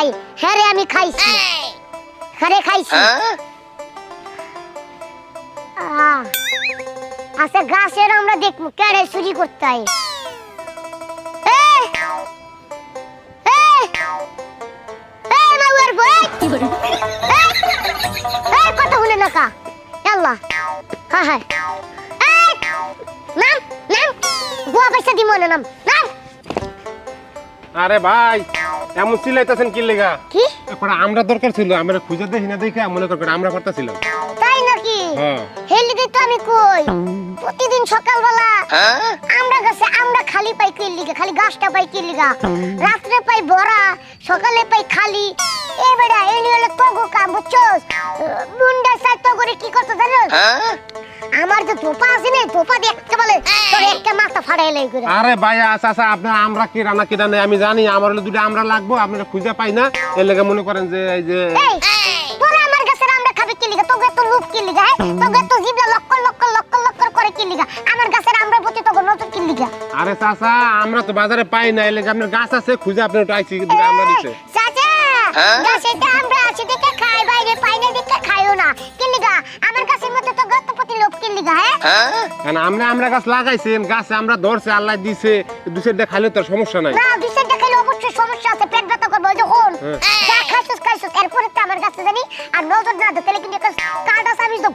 নাই হ্যাঁ রে আমি খাইছি। হ্যাঁ রে খাইছি। আচ্ছা গাছের আমরা দেখব কেড়ে চুরি করতে হয়। এই! এই! এই, মাউয়ার বউ, এই! এই! এই, কথা শুনে না কা। আল্লাহ হ্যাঁ হ্যাঁ। নাম নাম। গোয়া পয়সা দিব না নাম। নাম। আরে ভাই এমন চিল্লাইতেছেন কি লেগা? কি? এখন আমরা দরকার ছিল আমরা খুঁজে দেখি না দেখে মনে কর আমরা করতেছিলাম তাই নাকি? হ্যাঁ। হেলি দিত আমি কই প্রতিদিন সকালবেলা আমরা গাছে আমরা খালি পাই কি লিগা খালি গাছটা পাই কি লিগা। রাত্রে পাই বড়া সকালে পাই খালি। এ বেড়া এলি হলো তগো কাম বুঝছস? মুন্ডা সাই তগরে কি করতে জানো আমার যে ধোপা আছে না ধোপা দিয়ে বলে আরে ভাই আচ্ছা আচ্ছা আপনার আমরা কি রান্না কি রান্না আমি জানি আমার হলো দুটো আমরা লাগবো আপনারা খুঁজে পাই না। এর লেগে মনে করেন যে এই যে আমার গাছের আমরা খাবি কি লিগা? তোকে তো লুপ কি লিগা হ্যাঁ? আরে চাচা আমরা তো বাজারে পাই না এর আপনার গাছ আছে খুঁজে আপনি আইছি আমরা দিছে চাচা গাছেতে আমরা আছি দেখে খাই বাইরে পাই না দেখে খাইও না। কি লিগা? আমার গাছের মধ্যে তো হ্যাঁ? কারণ আমরা আমরা গাছ লাগাইছি গাছে আমরা ধরছে আল্লাহ দিছে দুসের দিয়ে খাইলে তোর সমস্যা নাই। না খেলে অবশ্যই সমস্যা আছে পেট ব্যথা করবে ওই যে হন হ্যাঁ। যা খাইছিস খাইছিস এরপরে তো আমার কাছে জানি আর নজর না দে তাহলে কিন্তু একটা কাটা সাবি তো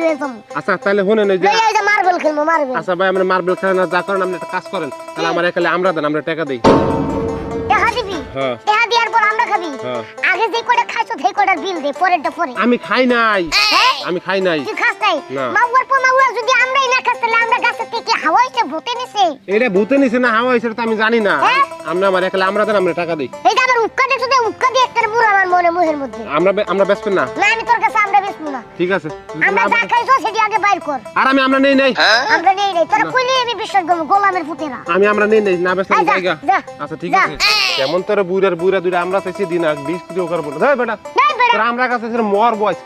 লয়ে আচ্ছা তাহলে এই যে এই যে মার্বেল খেলব মার্বেল। আচ্ছা ভাই আমরা মার্বেল খেলেন না যা করেন আপনি একটা কাজ করেন। তাহলে আমার একালে আমরা দেন আমরা টাকা দিই। দেখা দিবি হ্যাঁ। দেখা দিয়ার পর আমরা খাবি? হ্যাঁ। আগে যে কটা খাইছো সেই কটার বিল দে পরেরটা পরে। আমি খাই নাই। আমি খাই নাই। তুই খাস নাই? না। মাউয়ার পর মাউয়া যদি আমরাই না খাস তাহলে আমরা গাছের থেকে হাওয়া হইছে ভূতে নিছে। এটা ভূতে নিছে না হাওয়া হইছে তো আমি জানি না। হ্যাঁ? আমরা আমার একলা আমরা দেন আমরা টাকা দেই। এই যে আমার উক্কা দেখছ যে উক্কা দিয়ে একটা মুর আমার মনে মুহের মধ্যে। আমরা আমরা বেচবেন না। না আমি তোর কাছে আমরা না। ঠিক আছে। আমরা যা খাইছো সেটি আগে বাইর কর। আর আমি আমরা নেই নাই। আমরা নেই নেই। তোরা কইলে আমি বিশ্বাস করব গোলামের ফুটেরা আমি আমরা নেই নাই। না জায়গা। আচ্ছা ঠিক আছে। কেমন তোর বুড়ার বুড়া দুইটা? আমরা চাইছি দিন আর বিশ কিলো করব না ধর বেটা। নাই আমরা কাছে মর বয়স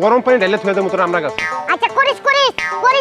গরম পানি ঢেলে থুয়ে দেবো তোর আমরা কাছে। আচ্ছা করিস করিস করিস।